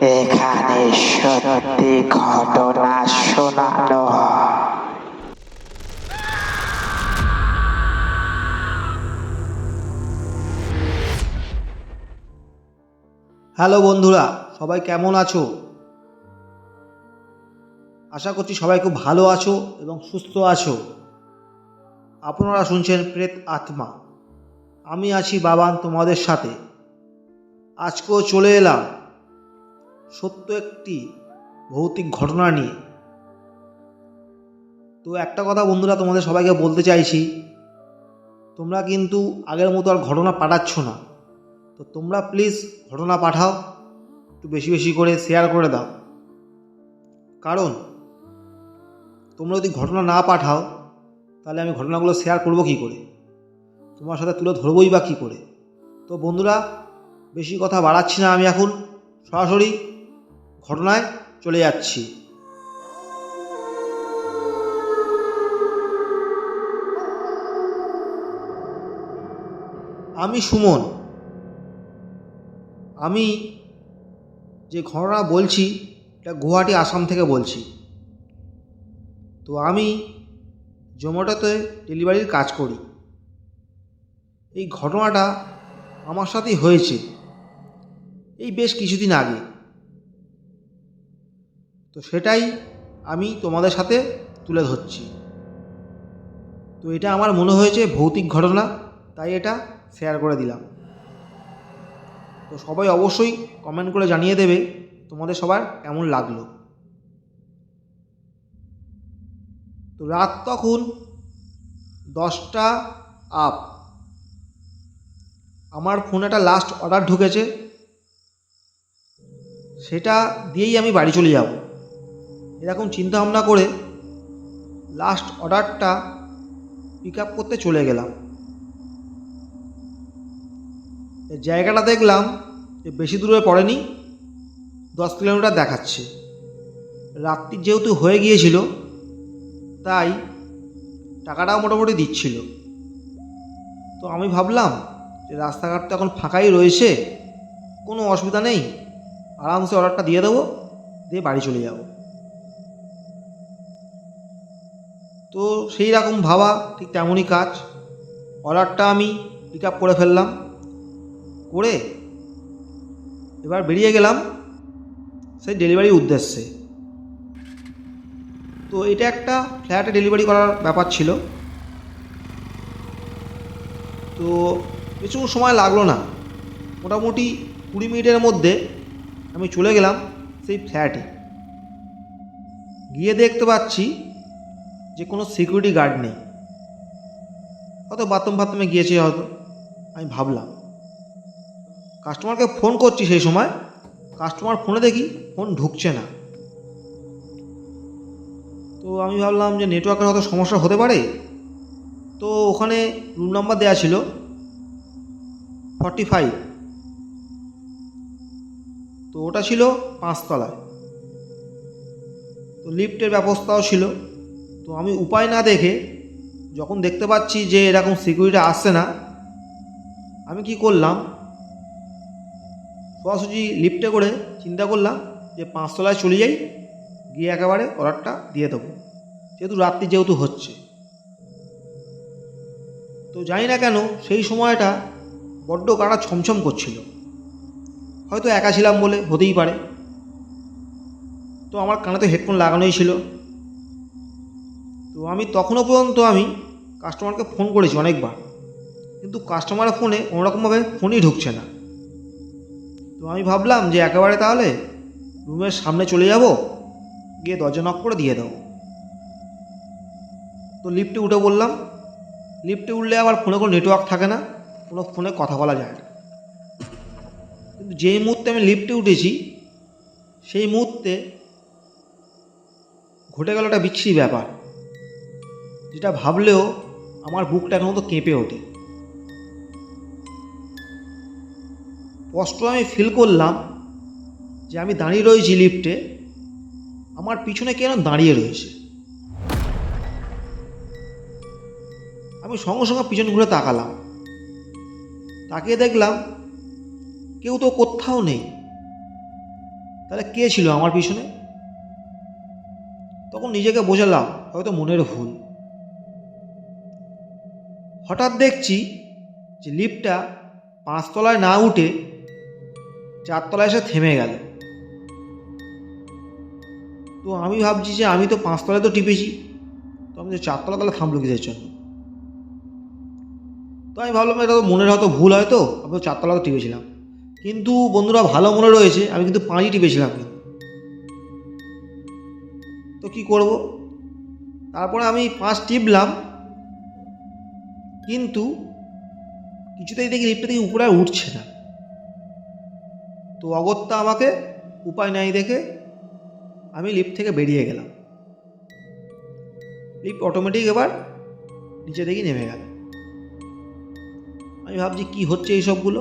এখানে সত্যি ঘটনা শোনানো হ্যালো বন্ধুরা, সবাই কেমন আছো? আশা করছি সবাই খুব ভালো আছো এবং সুস্থ আছো। আপনারা শুনছেন প্রেত আত্মা। আমি আছি বাবান তোমাদের সাথে। আজকেও চলে এলাম। সত্য একটি ভৌতিক ঘটনা নিয়ে। তো একটা কথা বন্ধুরা তোমাদের সবাইকে বলতে চাইছি, তোমরা কিন্তু আগের মতো আর ঘটনা পাঠাচ্ছ না। তো তোমরা প্লিজ ঘটনা পাঠাও, একটু বেশি বেশি করে শেয়ার করে দাও। কারণ, তোমরা যদি ঘটনা না পাঠাও, তাহলে আমি ঘটনাগুলো শেয়ার করব কী করে? তোমার সাথে তুলে ধরবই বা কী করে? তো বন্ধুরা, বেশি কথা বাড়াচ্ছি না আমি এখন। সরাসরি ঘটনায় চলে যাচ্ছি। আমি সুমন। আমি যে ঘটনা বলছি, এটা গুয়াহাটি, আসাম থেকে বলছি। তো আমি জোম্যাটোতে ডেলিভারির কাজ করি। এই ঘটনাটা আমার সাথেই হয়েছে। এই বেশ কিছুদিন আগে। তো সেটাই আমি তোমাদের সাথে তুলে ধরছি। তো এটা আমার মনে হয়েছে ভৌতিক ঘটনা, তাই এটা শেয়ার করে দিলাম। তো সবাই অবশ্যই কমেন্ট করে জানিয়ে দেবে তোমাদের সবার কেমন লাগল। তো রাত তখন দশটা আপ আমার ফোনে একটা লাস্ট অর্ডার ঢুকেছে, সেটা দিয়েই আমি বাড়ি চলে যাব। এরকম চিন্তা ভাবনা করে লাস্ট অর্ডারটা পিক আপ করতে চলে গেলাম। জায়গাটা দেখলাম যে বেশি দূরে পড়েনি, দশ কিলোমিটার দেখাচ্ছে। রাত্রি যেহেতু হয়ে গিয়েছিল, তাই টাকাটাও মোটামুটি দিচ্ছিল। তো আমি ভাবলাম রাস্তাঘাট তো এখন ফাঁকাই রয়েছে, কোনো অসুবিধা নেই। আরামসে অর্ডারটা দিয়ে দেবো, দিয়ে বাড়ি চলে যাব। তো সেই রকম ভাবা, ঠিক তেমনই কাজ। অর্ডারটা আমি পিক আপ করে ফেললাম। করে এবার বেরিয়ে গেলাম সেই ডেলিভারির উদ্দেশ্যে। তো এটা একটা ফ্ল্যাটে ডেলিভারি করার ব্যাপার ছিল। তো বেশি সময় লাগল না। মোটামুটি কুড়ি মিনিটের মধ্যে আমি চলে গেলাম সেই ফ্ল্যাটে। গিয়ে দেখতে পাচ্ছি যে কোনো সিকিউরিটি গার্ড নেই। হয়তো বাথরুম ফাথরুমে গিয়েছে হয়তো, আমি ভাবলাম। কাস্টমারকে ফোন করছি সেই সময় কাস্টমার ফোনে দেখি ফোন ঢুকছে না। তো আমি ভাবলাম যে নেটওয়ার্কের হয়তো সমস্যা হতে পারে। তো ওখানে রুম নাম্বার দেওয়া ছিল। ফর্টি ফাইভ তো ওটা ছিল পাঁচতলায়। তো লিফটের ব্যবস্থাও ছিল। তো আমি উপায় না দেখে যখন দেখতে পাচ্ছি যে এরকম সিকিউরিটি আসছে না, আমি কি করলাম? সোজাসুজি লিফটে করে চিন্তা করলাম যে পাঁচতলায় চলে যাই, গিয়ে একেবারে অর্ডারটা দিয়ে দেবো। যেহেতু রাত্রি যেহেতু হচ্ছে। তো জানি না কেন সেই সময়টা বড্ড গাড়া ছমছম করছিল। হয়তো একা ছিলাম বলে হতেই পারে। তো আমার কানে তো হেডফোন লাগানোই ছিল। তো আমি তখনও পর্যন্ত আমি কাস্টমারকে ফোন করেছি অনেকবার। কিন্তু কাস্টমারের ফোনে কোনোরকমভাবে ফোনই ঢুকছে না। তো আমি ভাবলাম যে একেবারে তাহলে রুমের সামনে চলে যাব, গিয়ে দরজা নক করে দিয়ে দেবো তো লিফটে উঠে বললাম, লিফটে উঠলে আবার ফোনে কোনো নেটওয়ার্ক থাকে না। কোনো ফোনে কথা বলা যায় না। কিন্তু যেই মুহূর্তে আমি লিফটে উঠেছি, সেই মুহূর্তে ঘটে গেল একটা বিচ্ছিরি ব্যাপার, যেটা ভাবলেও আমার বুকটা এখন মতো কেঁপে ওঠে। স্পষ্ট আমি ফিল করলাম যে আমি দাঁড়িয়ে রয়েছি লিফটে আমার পিছনে কেন দাঁড়িয়ে রয়েছে। আমি সঙ্গে সঙ্গে পিছন ঘুরে তাকালাম। তাকিয়ে দেখলাম কেউ তো কোথাও নেই। তাহলে কে ছিল আমার পিছনে? তখন নিজেকে বোঝালাম, হয়তো মনের ভুল। হঠাৎ দেখছি যে লিফটটা পাঁচতলায় না উঠে চারতলায় এসে থেমে গেল। তো আমি ভাবছি যে আমি তো পাঁচতলায় তো টিপেছি, তো আমি তো চারতলা তাহলে থামলো কিসের জন্য? তো আমি ভাবলাম এটা তো মনের হয়তো ভুল হয়তো, আমি চারতলা তো টিপেছিলাম কিন্তু বন্ধুরা ভালো মনে রয়েছে, আমি কিন্তু পাঁচই টিপেছিলাম কিন্তু। তো কি করব? তারপরে আমি পাঁচ টিপলাম, কিন্তু কিছুতেই দেখি লিফটটা থেকে উপরে উঠছে না। তো অগত্যা আমাকে উপায় নাই দেখে আমি লিফট থেকে বেরিয়ে গেলাম। লিফট অটোমেটিক এবার নিচে দেখি নেমে গেল। আমি ভাবছি কি হচ্ছে এই সবগুলো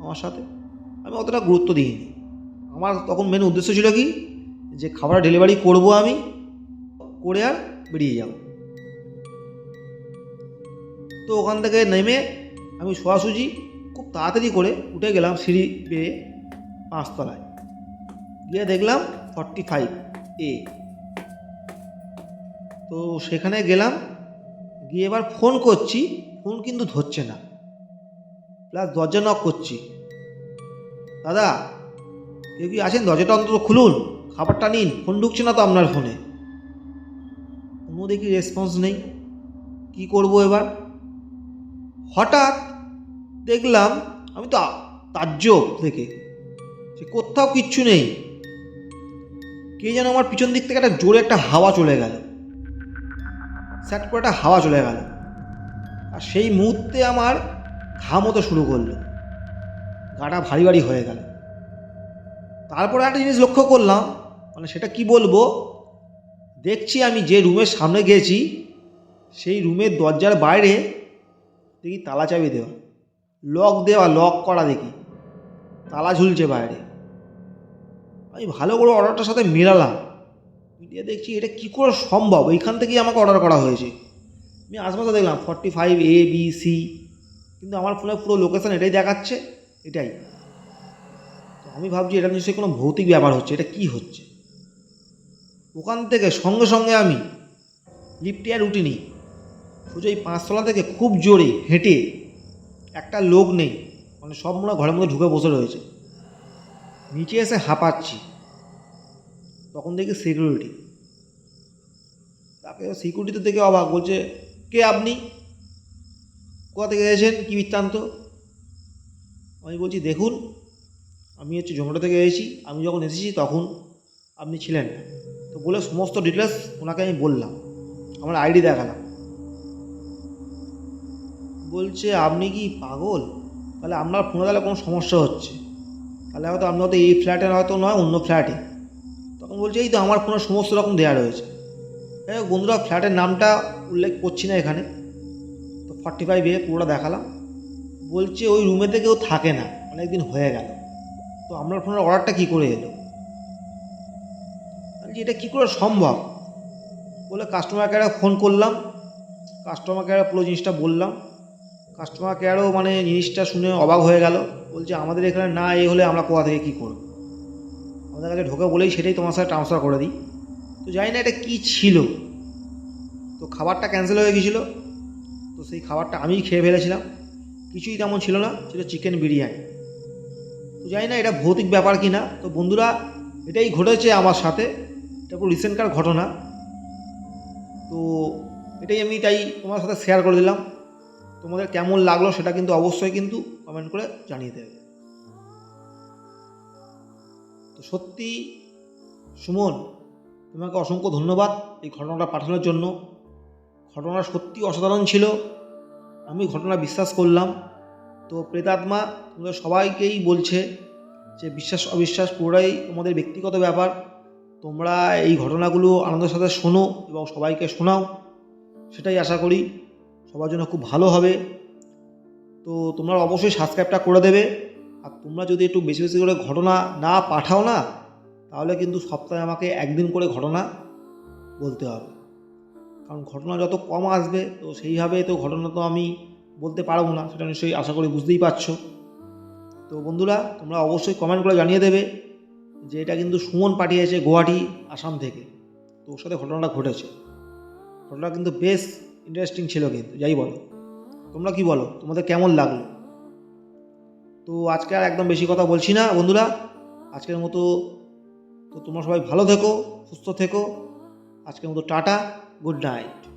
আমার সাথে? আমি অতটা গুরুত্ব দিইনি। আমার তখন মেন উদ্দেশ্য ছিল কি? যে খাবার ডেলিভারি করব আমি, করে আর বেরিয়ে যাব। তো ওখান থেকে নেমে আমি সোয়াসুজি খুব তাড়াতাড়ি করে উঠে গেলাম সিঁড়ি বেয়ে পাঁচতলায়। গিয়ে দেখলাম ফর্টি ফাইভ এ তো সেখানে গেলাম, গিয়ে এবার ফোন করছি ফোন কিন্তু ধরছে না। প্লাস দরজা নক করছি। দাদা, কেউ কি আছেন? দরজাটা অন্তত খুলুন। খাবারটা নিন। ফোন ঢুকছে না তো আপনার ফোনে। কোনো দেখি রেসপন্স নেই। কি করব এবার? হঠাৎ দেখলাম, আমি তো তাজ্জব থেকে সে কোথাও কিচ্ছু নেই। কে যেন আমার পিছন দিক থেকে একটা জোরে একটা হাওয়া চলে গেল। স্যাট করে একটা হাওয়া চলে গেল। আর সেই মুহূর্তে আমার ঘাম হতে শুরু করল। গাটা ভারী ভারী হয়ে গেল। তারপরে একটা জিনিস লক্ষ্য করলাম মানে সেটা কি বলব? দেখছি আমি যে রুমের সামনে গেছি সেই রুমের দরজার বাইরে দেখি তালা চাবি দেওয়া। লক দেওয়া, লক করা দেখি। তালা ঝুলছে বাইরে। আমি ভালো করে অর্ডারটার সাথে মেলালাম। মিডিয়া দেখছি এটা কী করে সম্ভব? এইখান থেকেই আমাকে অর্ডার করা হয়েছে। আমি আশপাশে দেখলাম forty five A B C কিন্তু আমার ফোনে পুরো লোকেশান এটাই দেখাচ্ছে, এটাই। তো আমি ভাবছি এটা নিশ্চয়ই কোনো ভৌতিক ব্যাপার হচ্ছে, এটা কি হচ্ছে? ওখান থেকে সঙ্গে সঙ্গে আমি লিফটে আর উঠিনি। সোজা এই পাঁচতলা থেকে খুব জোরে হেঁটে একটা লোক নেই মানে সব মনে ঘরের মধ্যে ঢুকে বসে রয়েছে। নিচে এসে হাঁপাচ্ছি। তখন দেখি সিকিউরিটি তাকে সিকিউরিটি দেখে অবাক, বলছে, কে আপনি? কোথা থেকে এসেছেন? কী বৃত্তান্ত? আমি বলছি, দেখুন, আমি হচ্ছে জোম্যাটো থেকে এসেছি। আমি যখন এসেছি তখন আপনি ছিলেন। তো বলে সমস্ত ডিটেলস ওনাকে আমি বললাম। আমার আইডি দেখালাম। বলছে, আপনি কি পাগল? তাহলে আপনার ফোনে তাহলে কোনো সমস্যা হচ্ছে। তাহলে হয়তো আপনি হয়তো এই ফ্ল্যাটে হয়তো নয়, অন্য ফ্ল্যাটে তখন বলছে, এই তো আমার ফোনে সমস্ত রকম দেওয়া রয়েছে। হ্যাঁ বন্ধুরা ফ্ল্যাটের নামটা উল্লেখ করছি না এখানে। ফর্টি ফাইভ পুরোটা দেখালাম। বলছে ওই রুমেতে কেউ থাকে না অনেক দিন হয়ে গেল। তো আপনার ফোনের অর্ডারটা কী করে এলো? বলছি, এটা কী করে সম্ভব? বলে কাস্টমার কেয়ারে ফোন করলাম কাস্টমার কেয়ারে পুরো জিনিসটা বললাম। কাস্টমার কেয়ারও মানে জিনিসটা শুনে অবাক হয়ে গেল। বলছে, আমাদের এখানে না এ হলে আমরা কোথা থেকে কী করব? আমাদের কাছে ঢোকে বলেই সেটাই তোমার সাথে ট্রান্সফার করে দিই। তো জানি না এটা কী ছিল। তো খাবারটা ক্যান্সেল হয়ে গেছিল। সেই খাবারটা আমিই খেয়ে ফেলেছিলাম। কিছুই তেমন ছিল না ছিল চিকেন বিরিয়ানি। তো জানি না এটা ভৌতিক ব্যাপার কি না তো বন্ধুরা এটাই ঘটেছে আমার সাথে। এটা পুরো রিসেন্টকার ঘটনা। তো এটাই আমি তাই তোমার সাথে শেয়ার করে দিলাম। তোমাদের কেমন লাগল সেটা কিন্তু অবশ্যই কিন্তু কমেন্ট করে জানিয়ে দেবে। তো সত্যি, সুমন, তোমাকে অসংখ্য ধন্যবাদ এই ঘটনাটা পাঠানোর জন্য। ঘটনা সত্যি অসাধারণ ছিল। আমি ঘটনা বিশ্বাস করলাম। তো প্রেতাত্মা তোমাদের সবাইকেই বলছে যে বিশ্বাস, অবিশ্বাস পুরোটাই তোমাদের ব্যক্তিগত ব্যাপার। তোমরা এই ঘটনাগুলো আনন্দের সাথে শোনো এবং সবাইকে শোনাও। সেটাই আশা করি সবার জন্য খুব ভালো হবে। তো তোমরা অবশ্যই সাবস্ক্রাইবটা করে দেবে। আর তোমরা যদি একটু বেশি বেশি করে ঘটনা না পাঠাও না, তাহলে কিন্তু সপ্তাহে আমাকে একদিন করে ঘটনা বলতে হবে। কারণ ঘটনা যত কম আসবে, তো সেইভাবে তো ঘটনা তো আমি বলতে পারব না, সেটা নিশ্চয়ই আশা করি বুঝতেই পারছ। তো বন্ধুরা, তোমরা অবশ্যই কমেন্ট করে জানিয়ে দেবে যে এটা কিন্তু সুমন পাঠিয়েছে গুয়াহাটি, আসাম থেকে। তো ওর সাথে ঘটনাটা ঘটেছে। ঘটনা কিন্তু বেশ ইন্টারেস্টিং ছিল কিন্তু, যাই বলো। তোমরা কি বলো? তোমাদের কেমন লাগল? তো আজকে আর একদম বেশি কথা বলছি না, বন্ধুরা। আজকের মতো তো তোমরা সবাই ভালো থেকো, সুস্থ থেকো। আজকের মতো টাটা। Good night.